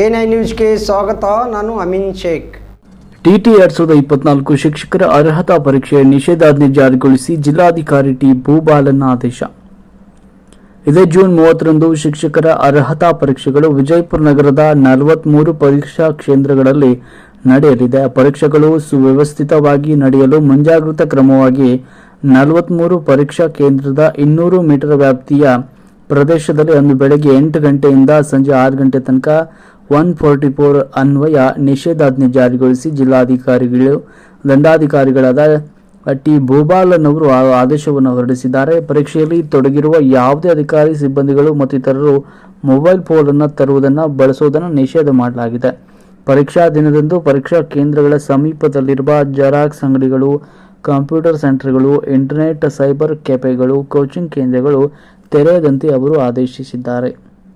A ನ್ಯೂಸ್ಗೆ ಸ್ವಾಗತ, ನಾನು ಅಮಿನ್ ಶೇಖ್. ಟಿಟಿ ಎರಡ್ ಸಾವಿರದ ಇಪ್ಪತ್ನಾಲ್ಕು ಶಿಕ್ಷಕರ ಅರ್ಹತಾ ಪರೀಕ್ಷೆ ನಿಷೇಧಾಜ್ಞೆ ಜಾರಿಗೊಳಿಸಿ ಜಿಲ್ಲಾಧಿಕಾರಿ ಟಿ ಭೂಬಾಲನ್ ಆದೇಶ. ಇದೇ ಜೂನ್ ಮೂವತ್ತರಂದು ಶಿಕ್ಷಕರ ಅರ್ಹತಾ ಪರೀಕ್ಷೆಗಳು ವಿಜಯಪುರ ನಗರದ ನಲವತ್ಮೂರು ಪರೀಕ್ಷಾ ಕೇಂದ್ರಗಳಲ್ಲಿ ನಡೆಯಲಿದೆ. ಪರೀಕ್ಷೆಗಳು ಸುವ್ಯವಸ್ಥಿತವಾಗಿ ನಡೆಯಲು ಮುಂಜಾಗ್ರತಾ ಕ್ರಮವಾಗಿ ನಲವತ್ಮೂರು ಪರೀಕ್ಷಾ ಕೇಂದ್ರದ ಇನ್ನೂರು ಮೀಟರ್ ವ್ಯಾಪ್ತಿಯ ಪ್ರದೇಶದಲ್ಲಿ ಅಂದು ಬೆಳಗ್ಗೆ ಎಂಟು ಗಂಟೆಯಿಂದ ಸಂಜೆ ಆರು ಗಂಟೆ ತನಕ ಒನ್ ಫೋರ್ಟಿ ಫೋರ್ ಅನ್ವಯ ನಿಷೇಧಾಜ್ಞೆ ಜಾರಿಗೊಳಿಸಿ ಜಿಲ್ಲಾಧಿಕಾರಿಗಳು, ದಂಡಾಧಿಕಾರಿಗಳಾದ ಟಿ. ಆ ಆದೇಶವನ್ನು ಹೊರಡಿಸಿದ್ದಾರೆ. ಪರೀಕ್ಷೆಯಲ್ಲಿ ತೊಡಗಿರುವ ಯಾವುದೇ ಅಧಿಕಾರಿ, ಸಿಬ್ಬಂದಿಗಳು ಮತ್ತಿತರರು ಮೊಬೈಲ್ ಫೋನ್ ಅನ್ನು ತರುವುದನ್ನು ಬಳಸುವುದನ್ನು ನಿಷೇಧ ಮಾಡಲಾಗಿದೆ. ಪರೀಕ್ಷಾ ದಿನದಂದು ಪರೀಕ್ಷಾ ಕೇಂದ್ರಗಳ ಸಮೀಪದಲ್ಲಿರುವ ಜೆರಾಕ್ಸ್ ಅಂಗಡಿಗಳು, ಕಂಪ್ಯೂಟರ್ ಸೆಂಟರ್ಗಳು, ಇಂಟರ್ನೆಟ್, ಸೈಬರ್ ಕೆಫೆಗಳು, ಕೋಚಿಂಗ್ ಕೇಂದ್ರಗಳು ತೆರೆಯದಂತೆ ಅವರು ಆದೇಶಿಸಿದ್ದಾರೆ.